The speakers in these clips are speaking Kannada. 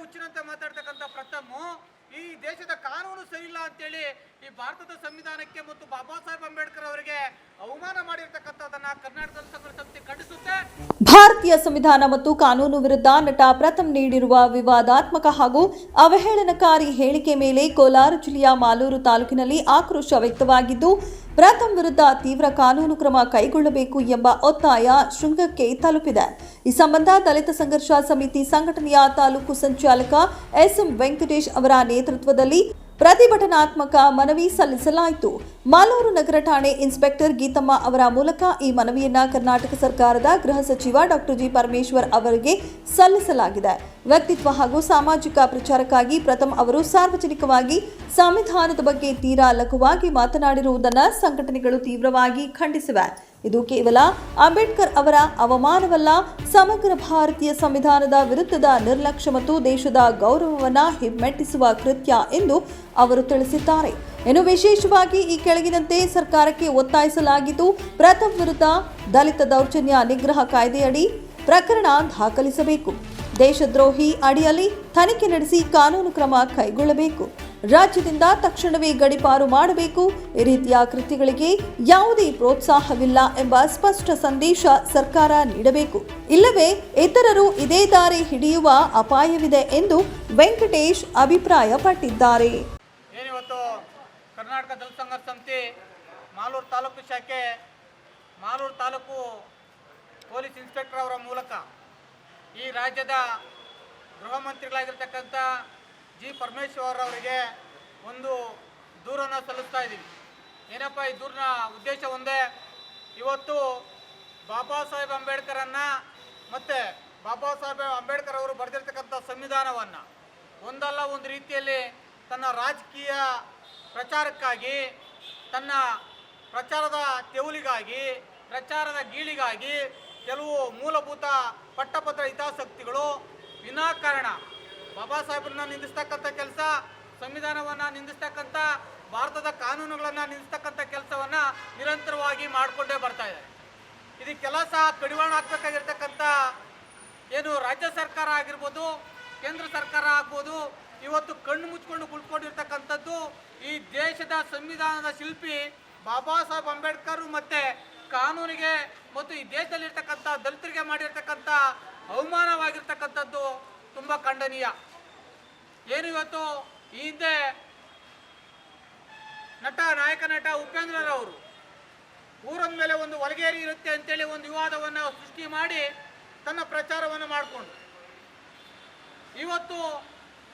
ಹುಚ್ಚಿನಂತೆ ಮಾತಾಡ್ತಕ್ಕಂಥ ಪ್ರಥಮ್ ಈ ದೇಶದ ಕಾನೂನು ಸರಿಯಿಲ್ಲ ಅಂತೇಳಿ ಈ ಭಾರತದ ಸಂವಿಧಾನಕ್ಕೆ ಮತ್ತು ಬಾಬಾ ಸಾಹೇಬ್ ಅಂಬೇಡ್ಕರ್ ಅವರಿಗೆ ಅವಮಾನ ಮಾಡಿರ್ತಕ್ಕಂಥದನ್ನ ಕರ್ನಾಟಕದ ಸಂಘ ಸಮಿತಿ ಖಂಡಿಸುತ್ತೆ. ಭಾರತೀಯ ಸಂವಿಧಾನ ಮತ್ತು ಕಾನೂನು ವಿರುದ್ಧ ನಟ ಪ್ರಥಮ್ ನೀಡಿರುವ ವಿವಾದಾತ್ಮಕ ಹಾಗೂ ಅವಹೇಳನಕಾರಿ ಹೇಳಿಕೆ ಮೇಲೆ ಕೋಲಾರ ಜಿಲ್ಲೆಯ ಮಾಲೂರು ತಾಲೂಕಿನಲ್ಲಿ ಆಕ್ರೋಶ ವ್ಯಕ್ತವಾಗಿದ್ದು ಪ್ರಥಮ್ ವಿರುದ್ಧ ತೀವ್ರ ಕಾನೂನು ಕ್ರಮ ಕೈಗೊಳ್ಳಬೇಕು ಎಂಬ ಒತ್ತಾಯ ಶೃಂಗಕ್ಕೆ ತಲುಪಿದೆ. ಈ ಸಂಬಂಧ ದಲಿತ ಸಂಘರ್ಷ ಸಮಿತಿ ಸಂಘಟನೆಯ ತಾಲೂಕು ಸಂಚಾಲಕ ಎಸ್ಎಂ ವೆಂಕಟೇಶ್ ಅವರ ನೇತೃತ್ವದಲ್ಲಿ ಪ್ರತಿಭಟನಾತ್ಮಕ ಮನವಿ ಸಲ್ಲಿಸಲಾಯಿತು. ಮಾಲೂರು ನಗರ ಠಾಣೆ ಇನ್ಸ್ಪೆಕ್ಟರ್ ಗೀತಮ್ಮ ಅವರ ಮೂಲಕ ಈ ಮನವಿಯನ್ನ ಕರ್ನಾಟಕ ಸರ್ಕಾರದ ಗೃಹ ಸಚಿವ ಡಾಕ್ಟರ್ ಜಿ ಪರಮೇಶ್ವರ್ ಅವರಿಗೆ ಸಲ್ಲಿಸಲಾಗಿದೆ. ವ್ಯಕ್ತಿತ್ವ ಹಾಗೂ ಸಾಮಾಜಿಕ ಪ್ರಚಾರಕ್ಕಾಗಿ ಪ್ರಥಮ್ ಅವರು ಸಾರ್ವಜನಿಕವಾಗಿ ಸಂವಿಧಾನದ ಬಗ್ಗೆ ತೀರಾ ಲಘುವಾಗಿ ಮಾತನಾಡಿರುವುದನ್ನು ಸಂಘಟನೆಗಳು ತೀವ್ರವಾಗಿ ಖಂಡಿಸಿವೆ. ಇದು ಕೇವಲ ಅಂಬೇಡ್ಕರ್ ಅವರ ಅವಮಾನವಲ್ಲ, ಸಮಗ್ರ ಭಾರತೀಯ ಸಂವಿಧಾನದ ವಿರುದ್ಧದ ನಿರ್ಲಕ್ಷ್ಯ ಮತ್ತು ದೇಶದ ಗೌರವವನ್ನು ಹಿಮ್ಮೆಟ್ಟಿಸುವ ಕೃತ್ಯ ಎಂದು ಅವರು ತಿಳಿಸಿದ್ದಾರೆ. ಇನ್ನು ವಿಶೇಷವಾಗಿ ಈ ಕೆಳಗಿನಂತೆ ಸರ್ಕಾರಕ್ಕೆ ಒತ್ತಾಯಿಸಲಾಗಿದ್ದು, ಪ್ರಥಮ್ ವಿರುದ್ಧ ದಲಿತ ದೌರ್ಜನ್ಯ ನಿಗ್ರಹ ಕಾಯ್ದೆಯಡಿ ಪ್ರಕರಣ ದಾಖಲಿಸಬೇಕು. ದೇಶದ್ರೋಹಿ ಅಡಿಯಲ್ಲಿ ತನಿಖೆ ನಡೆಸಿ ಕಾನೂನು ಕ್ರಮ ಕೈಗೊಳ್ಳಬೇಕು. ರಾಜ್ಯದಿಂದ ತಕ್ಷಣವೇ ಗಡಿಪಾರು ಮಾಡಬೇಕು. ಈ ರೀತಿಯ ಕೃತಿಗಳಿಗೆ ಯಾವುದೇ ಪ್ರೋತ್ಸಾಹವಿಲ್ಲ ಎಂಬ ಸ್ಪಷ್ಟ ಸಂದೇಶ ಸರ್ಕಾರ ನೀಡಬೇಕು. ಇಲ್ಲವೇ ಇತರರು ಇದೇ ದಾರಿ ಹಿಡಿಯುವ ಅಪಾಯವಿದೆ ಎಂದು ವೆಂಕಟೇಶ್ ಅಭಿಪ್ರಾಯಪಟ್ಟಿದ್ದಾರೆ. ಕರ್ನಾಟಕ ದಲಿತ ಮಾಲೂರು ತಾಲೂಕು ಶಾಖೆ, ಮಾಲೂರು ತಾಲೂಕು ಪೊಲೀಸ್ ಇನ್ಸ್ಪೆಕ್ಟರ್ ಅವರ ಮೂಲಕ ಈ ರಾಜ್ಯದ ಗೃಹ ಮಂತ್ರಿಗಳಾಗಿರ್ತಕ್ಕಂಥ ಜಿ ಪರಮೇಶ್ವರ್ ಅವರಿಗೆ ಒಂದು ದೂರನ್ನು ಸಲ್ಲಿಸ್ತಾ ಇದ್ದೀವಿ. ಏನಪ್ಪ ಈ ದೂರಿನ ಉದ್ದೇಶ ಒಂದೇ? ಇವತ್ತು ಬಾಬಾ ಸಾಹೇಬ್ ಅಂಬೇಡ್ಕರನ್ನು ಮತ್ತು ಬಾಬಾ ಸಾಹೇಬ್ ಅಂಬೇಡ್ಕರ್ ಅವರು ಬರೆದಿರ್ತಕ್ಕಂಥ ಸಂವಿಧಾನವನ್ನು ಒಂದಲ್ಲ ಒಂದು ರೀತಿಯಲ್ಲಿ ತನ್ನ ರಾಜಕೀಯ ಪ್ರಚಾರಕ್ಕಾಗಿ, ತನ್ನ ಪ್ರಚಾರದ ತೆವಲಿಗಾಗಿ, ಪ್ರಚಾರದ ಗೀಳಿಗಾಗಿ ಕೆಲವು ಮೂಲಭೂತ ಪಟ್ಟಪತ್ರ ಹಿತಾಸಕ್ತಿಗಳು ವಿನಾಕಾರಣ ಬಾಬಾ ಸಾಹೇಬ್ರನ್ನ ನಿಂದಿಸ್ತಕ್ಕಂಥ ಕೆಲಸ, ಸಂವಿಧಾನವನ್ನು ನಿಂದಿಸ್ತಕ್ಕಂಥ, ಭಾರತದ ಕಾನೂನುಗಳನ್ನು ನಿಂದಿಸ್ತಕ್ಕಂಥ ಕೆಲಸವನ್ನು ನಿರಂತರವಾಗಿ ಮಾಡಿಕೊಂಡೇ ಬರ್ತಾ ಇದೆ. ಇದಕ್ಕೆಲ್ಲ ಸಹ ಕಡಿವಾಣ ಹಾಕ್ಬೇಕಾಗಿರ್ತಕ್ಕಂಥ ಏನು ರಾಜ್ಯ ಸರ್ಕಾರ ಆಗಿರ್ಬೋದು, ಕೇಂದ್ರ ಸರ್ಕಾರ ಆಗ್ಬೋದು, ಇವತ್ತು ಕಣ್ಣು ಮುಚ್ಕೊಂಡು ಕುಳ್ಕೊಂಡಿರ್ತಕ್ಕಂಥದ್ದು ಈ ದೇಶದ ಸಂವಿಧಾನದ ಶಿಲ್ಪಿ ಬಾಬಾ ಸಾಹೇಬ್ ಅಂಬೇಡ್ಕರ್ ಮತ್ತೆ ಕಾನೂನಿಗೆ ಮತ್ತು ಈ ದೇಶದಲ್ಲಿರ್ತಕ್ಕಂಥ ದಲಿತರಿಗೆ ಮಾಡಿರ್ತಕ್ಕಂಥ ಅವಮಾನವಾಗಿರ್ತಕ್ಕಂಥದ್ದು ತುಂಬ ಖಂಡನೀಯ. ಏನು ಇವತ್ತು ಈ ಹಿಂದೆ ನಟ, ನಾಯಕ ನಟ ಉಪೇಂದ್ರರವರು ಊರಂದ ಮೇಲೆ ಒಂದು ಹೊಲಗೇರಿ ಇರುತ್ತೆ ಅಂತೇಳಿ ಒಂದು ವಿವಾದವನ್ನು ಸೃಷ್ಟಿ ಮಾಡಿ ತನ್ನ ಪ್ರಚಾರವನ್ನು ಮಾಡಿಕೊಂಡು ಇವತ್ತು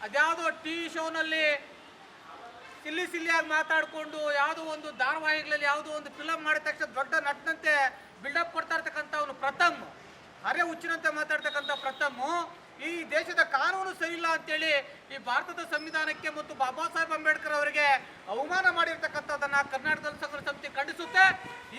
ಅದ್ಯಾವುದೋ ಟಿ ವಿ ಶೋನಲ್ಲಿ ಸಿಲ್ಲಿ ಸಿಲ್ಲಿಯಾಗಿ ಮಾತಾಡಿಕೊಂಡು ಯಾವುದೋ ಒಂದು ಧಾರಾವಾಹಿಗಳಲ್ಲಿ ಯಾವುದೋ ಒಂದು ಫಿಲಮ್ ಮಾಡಿದ ತಕ್ಷಣ ದೊಡ್ಡ ನಟನಂತೆ ಬಿಲ್ಡಪ್ ಕೊಡ್ತಾ ಇರ್ತಕ್ಕಂಥ ಅವನು ಪ್ರಥಮ್, ಅರೆ ಹುಚ್ಚಿನಂತೆ ಮಾತಾಡ್ತಕ್ಕಂಥ ಪ್ರಥಮ್ ಈ ದೇಶದ ಕಾನೂನು ಸರಿಯಿಲ್ಲ ಅಂತೇಳಿ ಈ ಭಾರತದ ಸಂವಿಧಾನಕ್ಕೆ ಮತ್ತು ಬಾಬಾ ಸಾಹೇಬ್ ಅಂಬೇಡ್ಕರ್ ಅವರಿಗೆ ಅವಮಾನ ಮಾಡಿರ್ತಕ್ಕಂಥದ್ದನ್ನು ಕರ್ನಾಟಕ ಸಂಘ ಸಮಿತಿ ಖಂಡಿಸುತ್ತೆ.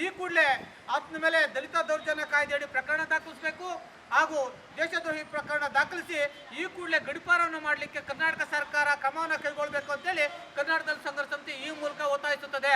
ಈ ಕೂಡಲೇ ಆತನ ಮೇಲೆ ದಲಿತ ದೌರ್ಜನ್ಯ ಕಾಯ್ದೆಯಡಿ ಪ್ರಕರಣ ದಾಖಲಿಸಬೇಕು ಹಾಗೂ ದೇಶದ್ರೋಹಿ ಪ್ರಕರಣ ದಾಖಲಿಸಿ ಈ ಕೂಡಲೇ ಗಡಿಪಾರವನ್ನು ಮಾಡಲಿಕ್ಕೆ ಕರ್ನಾಟಕ ಸರ್ಕಾರ ಕ್ರಮವನ್ನು ಕೈಗೊಳ್ಳಬೇಕು ಅಂತೇಳಿ ಕರ್ನಾಟಕ ಸಂಘ ಸಮಿತಿ ಈ ಮೂಲಕ ಒತ್ತಾಯಿಸುತ್ತದೆ.